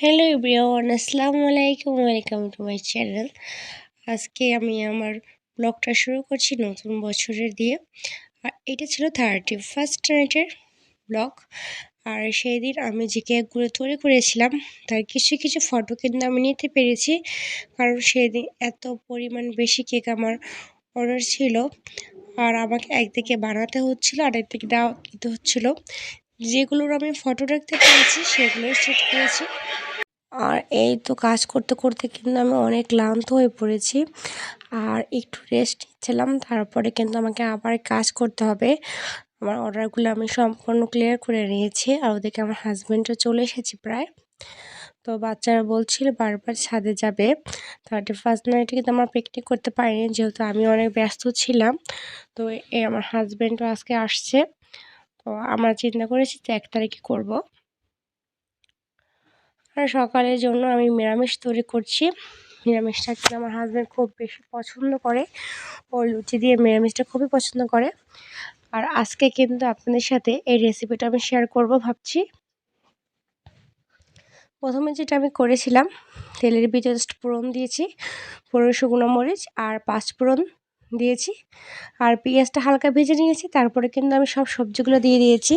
Hello everyone, আসসালামু আলাইকুম, welcome to my channel. আজকে আমি আমার ব্লগটা শুরু করছি নতুন বছরের দিয়ে। আর এটা ছিল থার্টি ফার্স্ট নাইটের ব্লগ। আর সেই দিন আমি যে কেকগুলো তৈরি করেছিলাম, তার কিছু কিছু ফটো কিন্তু আমি নিতে পেরেছি। কারণ সেই দিন এত পরিমাণ বেশি কেক আমার অর্ডার ছিল। আর আমাকে একদিকে বানাতে হচ্ছিল আর একদিকে দেওয়া দিতে হচ্ছিল। যেগুলোর আমি ফটো রাখতে পেরেছি সেগুলোই সেট করেছি। আর এই তো কাজ করতে করতে কিন্তু আমি অনেক ক্লান্ত হয়ে পড়েছি। আর একটু রেস্ট নিচ্ছিলাম, তারপরে কিন্তু আমাকে আবার কাজ করতে হবে। আমার অর্ডারগুলো আমি সম্পূর্ণ ক্লিয়ার করে নিয়েছি আর ওদিকে আমার হাজব্যান্ডও চলে এসেছি প্রায়। তো বাচ্চারা বলছিল বারবার ছাদে যাবে। থার্টি ফার্স্ট নাইটে কিন্তু আমার পিকনিক করতে পারিনি, যেহেতু আমি অনেক ব্যস্ত ছিলাম। তো এই আমার হাজব্যান্ডও আজকে আসছে। তো আমরা চিন্তা করেছি যে এক তারিখে করব। আর সকালের জন্য আমি নিরামিষ তৈরি করছি। নিরামিষটা কিন্তু আমার হাজব্যান্ড খুব বেশি পছন্দ করে। ও লুচি দিয়ে নিরামিষটা খুবই পছন্দ করে। আর আজকে কিন্তু আপনাদের সাথে এই রেসিপিটা আমি শেয়ার করব ভাবছি। প্রথমে যেটা আমি করেছিলাম, তেলের ভিতরে জাস্ট ফোড়ন দিয়েছি। ফোড়ন শুকনো মরিচ আর পাঁচ ফোড়ন দিয়েছি। আর পেঁয়াজটা হালকা ভেজে নিয়েছি, তারপরে কিন্তু আমি সব সবজিগুলো দিয়ে দিয়েছি।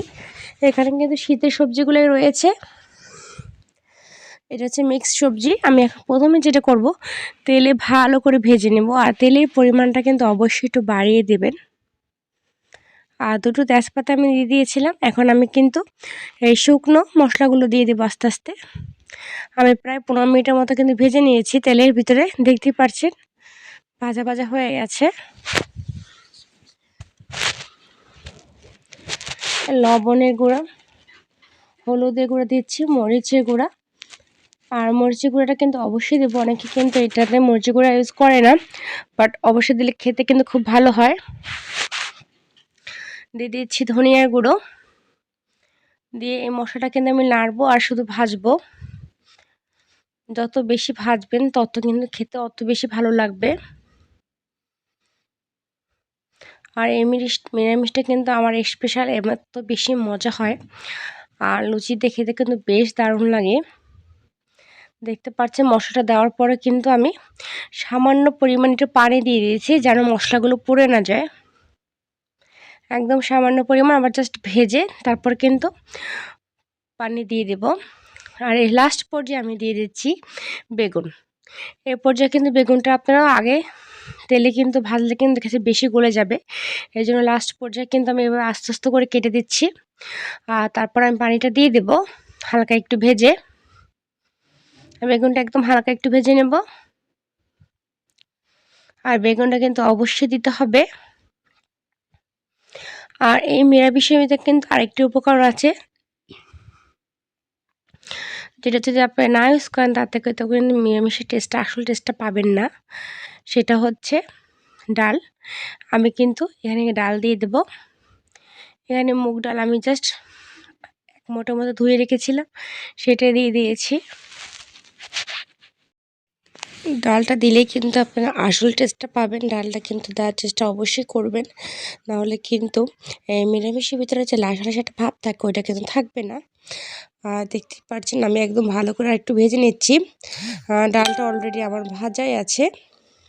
এখানে কিন্তু শীতের সবজিগুলোই রয়েছে। এটা হচ্ছে মিক্স সবজি। আমি এখন প্রথমে যেটা করব, তেলে ভালো করে ভেজে নেব। আর তেলের পরিমাণটা কিন্তু অবশ্যই একটু বাড়িয়ে দেবেন। আর দুটো তেজপাতা আমি দিয়ে দিয়েছিলাম। এখন আমি কিন্তু এই শুকনো মশলাগুলো দিয়ে দেবো আস্তে আস্তে। আমি প্রায় পনেরো মিনিটের মতো কিন্তু ভেজে নিয়েছি তেলের ভিতরে। দেখতে পাচ্ছেন ভাজা ভাজা হয়ে গেছে। লবণের গুঁড়া, হলুদের গুঁড়া দিচ্ছি, মরিচের গুঁড়া। আর মরিচি গুঁড়োটা কিন্তু অবশ্যই দেবো। অনেকে কিন্তু এটাতে মরিচি গুঁড়া ইউজ করে না বাট অবশ্যই দিলে খেতে কিন্তু খুব ভালো হয়। দিয়ে দিচ্ছি ধনিয়ার গুঁড়ো। দিয়ে এই মশলাটা কিন্তু আমি নাড়বো আর শুধু ভাজবো। যত বেশি ভাজবেন, তত কিন্তু খেতে অত বেশি ভালো লাগবে। আর এই নিরামিষটা কিন্তু আমার স্পেশাল এবার তো বেশি মজা হয়। আর লুচিতে খেতে কিন্তু বেশ দারুণ লাগে। দেখতে পাচ্ছেন মশলাটা দেওয়ার পরে কিন্তু আমি সামান্য পরিমাণ একটু পানি দিয়ে দিয়েছি যেন মশলাগুলো পুড়ে না যায়। একদম সামান্য পরিমাণ আবার জাস্ট ভেজে তারপর কিন্তু পানি দিয়ে দেব। আর এই লাস্ট পর্যায়ে আমি দিয়ে দিচ্ছি বেগুন। এ পর্যায়ে কিন্তু বেগুনটা আপনারা আগে তেলে কিন্তু ভাজলে কিন্তু দেখেছি বেশি গলে যাবে। এই জন্য লাস্ট পর্যায়ে কিন্তু আমি এবার আস্তে আস্তে করে কেটে দিচ্ছি। আর তারপর আমি পানিটা দিয়ে দেব, হালকা একটু ভেজে। বেগুনটা একদম হালকা একটু ভেজে নেব। আর বেগুনটা কিন্তু অবশ্যই দিতে হবে। আর এই নিরামিষের কিন্তু আরেকটি উপকরণ আছে যেটা যদি আপনি না ইউজ করেন তার থেকে তখন কিন্তু নিরামিষের টেস্টটা আসল টেস্টটা পাবেন না। সেটা হচ্ছে ডাল। আমি কিন্তু এখানে ডাল দিয়ে দেব। এখানে মুগ ডাল আমি জাস্ট এক মতো ধুয়ে রেখেছিলাম। সেটা দিয়ে দিয়েছি। ডালটা দিলেই কিন্তু আপনারা আসল টেস্টটা পাবেন। ডালটা কিন্তু দেওয়ার চেষ্টা অবশ্যই করবেন। নাহলে কিন্তু নিরামিষের ভিতরে যে লাসা লাসা একটা ভাব থাকে, ওইটা কিন্তু থাকবে না। আর দেখতে পাচ্ছেন আমি একদম ভালো করে একটু ভেজে নিচ্ছি। ডালটা অলরেডি আমার ভাজাই আছে।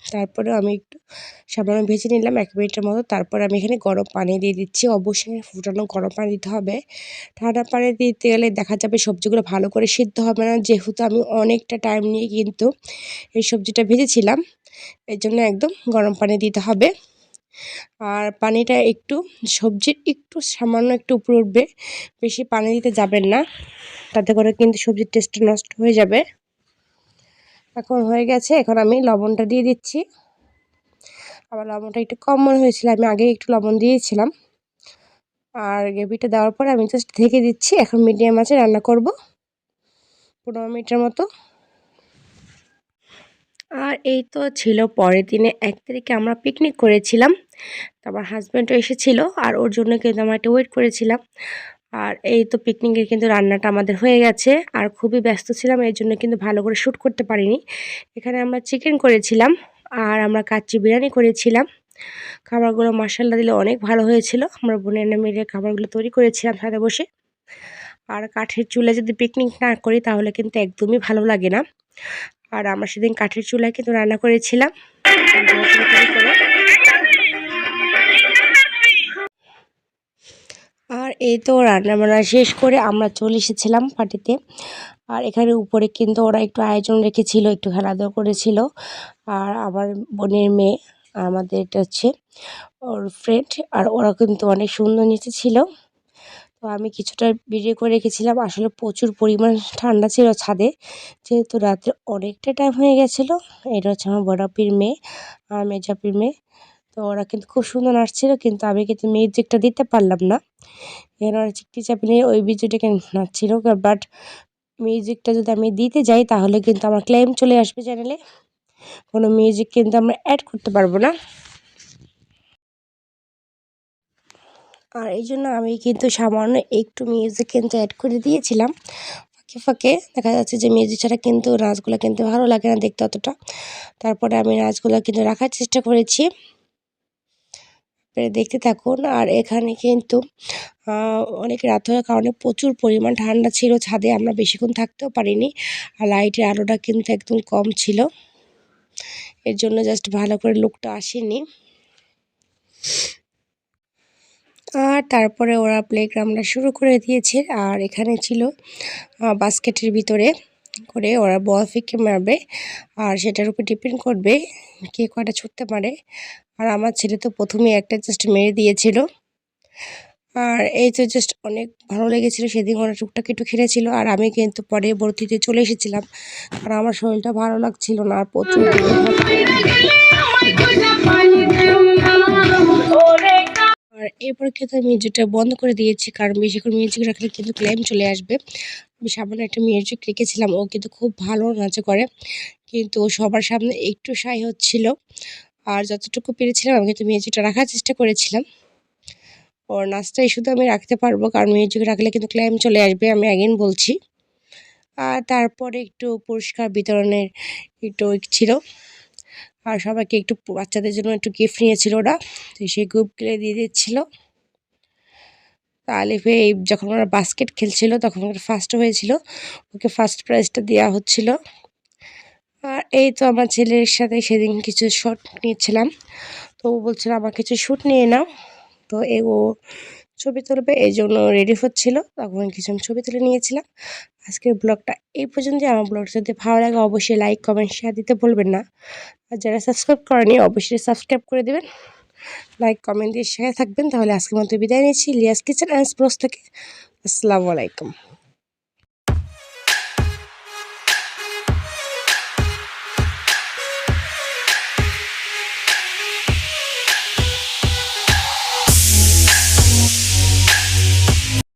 তারপরে আমি একটু সামান্য ভেজে নিলাম এক মিনিটের মতো। তারপর আমি এখানে গরম পানি দিয়ে দিচ্ছি। অবশ্যই ফুটানো গরম পানি দিতে হবে। ঠান্ডা পানি দিতে গেলে দেখা যাবে সবজিগুলো ভালো করে সিদ্ধ হবে না। যেহেতু আমি অনেকটা টাইম নিয়ে কিন্তু এই সবজিটা ভেজেছিলাম, এই জন্য একদম গরম পানি দিতে হবে। আর পানিটা একটু, সবজির একটু সামান্য একটু উপরে উঠবে। বেশি পানি দিতে যাবেন না। তাতে করে কিন্তু সবজির টেস্টটা নষ্ট হয়ে যাবে। এখন হয়ে গেছে, এখন আমি লবণটা দিয়ে দিচ্ছি। আবার লবণটা একটু কম মনে হয়েছিল, আমি আগে একটু লবণ দিয়েছিলাম। আর গ্রেভিটা দেওয়ার পরে আমি জাস্ট ঢেকে দিচ্ছি, এখন মিডিয়াম আছে রান্না করব, পনেরো মিনিটের মতো। আর এই তো ছিল পরের দিনে, এক তারিখে আমরা পিকনিক করেছিলাম। আমার হাজব্যান্ডও এসেছিল, আর ওর জন্য কিন্তু আমরা একটা ওয়েট করেছিলাম। আর এই তো পিকনিকের কিন্তু রান্নাটা আমাদের হয়ে গেছে। আর খুবই ব্যস্ত ছিলাম এই জন্য কিন্তু ভালো করে শ্যুট করতে পারিনি। এখানে আমরা চিকেন করেছিলাম আর আমরা কাচ্চি বিরিয়ানি করেছিলাম। খাবারগুলো মশালা দিলে অনেক ভালো হয়েছিল। আমরা বোনের মিলে খাবারগুলো তৈরি করেছিলাম সাথে বসে। আর কাঠের চুলায় যদি পিকনিক না করি তাহলে কিন্তু একদমই ভালো লাগে না। আর আমরা সেদিন কাঠের চুলায় কিন্তু রান্না করেছিলাম। এই তো রান্না বান্না শেষ করে আমরা চলে এসেছিলাম পার্টিতে আর এখানে উপরে কিন্তু ওরা একটু আয়োজন রেখেছিল, একটু খেলাধুলা করেছিল। আর আমার বোনের মেয়ে, আমাদের এটা হচ্ছে ওর ফ্রেন্ড আর ওরা কিন্তু অনেক সুন্দর নিচে ছিল তো আমি কিছুটা ভিডিও করে রেখেছিলাম। আসলে প্রচুর পরিমাণ ঠান্ডা ছিল ছাদে, যেহেতু রাত্রে অনেকটা টাইম হয়ে গেছিল। এটা হচ্ছে আমার বড়াপির মেয়ে আর মেজাপির মেয়ে। তো ওরা কিন্তু খুব সুন্দর নাচছিল, কিন্তু আমি কিন্তু মিউজিকটা দিতে পারলাম না। এখানে চিকটি চাপি নিয়ে ওই ভিডিওটাকে নাচছিল। বাট মিউজিকটা যদি আমি দিতে যাই, তাহলে কিন্তু আমার ক্লেম চলে আসবে চ্যানেলে কোনো মিউজিক কিন্তু আমরা অ্যাড করতে পারব না। আর এই জন্য আমি কিন্তু সামান্য একটু মিউজিক কিন্তু অ্যাড করে দিয়েছিলাম। ফাঁকে ফাঁকে দেখা যাচ্ছে যে মিউজিক ছাড়া কিন্তু নাচগুলো কিন্তু ভালো লাগে না দেখতে অতটা। তারপরে আমি নাচগুলো কিন্তু রাখার চেষ্টা করেছি। দেখতে থাকুন। আর এখানে কিন্তু অনেক রাত হওয়ার কারণে প্রচুর পরিমাণ ঠান্ডা ছিল, ছাদে আমরা বেশিক্ষণ থাকতেও পারিনি। আর লাইটের আলোটা কিন্তু একদম কম ছিল। এর জন্য জাস্ট ভালো করে লুকটা আসেনি। আর তারপরে ওরা প্লেগ্রাউন্ডটা শুরু করে দিয়েছে। আর এখানে ছিল বাস্কেটের ভিতরে। করে ওরা বল ফিকে মারবে আর সেটার উপর ডিপেন্ড করবে কে কয়টা ছুটতে পারে। আর আমার ছেলে তো প্রথমে একটা জাস্ট মেরে দিয়েছিল। আর এই তো জাস্ট অনেক ভালো লেগেছিলো সেদিন ওরা টুকটাক একটু খেলেছিল আর আমি কিন্তু পরে ভর্তিতে চলে এসেছিলাম। আর আমার শরীরটা ভালো লাগছিল না আর প্রচুর আর এরপর কিন্তু মিউজিকটা বন্ধ করে দিয়েছি কারণ বেশি করে মিউজিক রাখলে কিন্তু ক্লাইম চলে আসবে। আমি সামনে একটা মেয়ের মিউজিক রেখেছিলাম, ও কিন্তু খুব ভালো নাচে করে। কিন্তু সবার সামনে একটু সাই হচ্ছিল। আর যতটুকু পেরেছিলাম, আমি কিন্তু মিউজিকটা রাখার চেষ্টা করেছিলাম। ওর নাচটাই শুধু আমি রাখতে পারব, কারণ মিউজিক রাখলে কিন্তু ক্লাইম চলে আসবে, আমি আগেন বলছি। আর তারপরে একটু পুরস্কার বিতরণের একটু ছিল। আর সবাইকে একটু বাচ্চাদের জন্য একটু গিফট নিয়েছিল ওরা। তো সেই গ্রুপগুলো দিয়ে দিচ্ছিল। আলিফে এই যখন ওরা বাস্কেট খেলছিল, তখন ওরা ফার্স্ট হয়েছিল। ওকে ফার্স্ট প্রাইজটা দেওয়া হচ্ছিল। আর এই তো আমার ছেলের সাথে সেদিন কিছু শট নিয়েছিলাম। তো ও বলছিল, আমার কিছু শ্যুট নিয়ে নাও। তো এ, ও ছবি তুলবে, এই জন্য রেডি হচ্ছিল। তখন কিছু ছবি তুলে নিয়েছিলাম। আজকের ব্লগটা এই পর্যন্ত আমার ব্লগটা যদি ভালো লাগে, অবশ্যই লাইক কমেন্ট শেয়ার দিতে ভুলবেন না। আর যারা সাবস্ক্রাইব করেনি, অবশ্যই সাবস্ক্রাইব করে দেবেন। লাইক কমেন্ট দিয়ে শেয়ার থাকবেন, তাহলে আজকের মতো বিদায় নিচ্ছি। লিয়াস কিচেন অ্যান্ড স্প্রোস থেকে, আসসালামু আলাইকুম।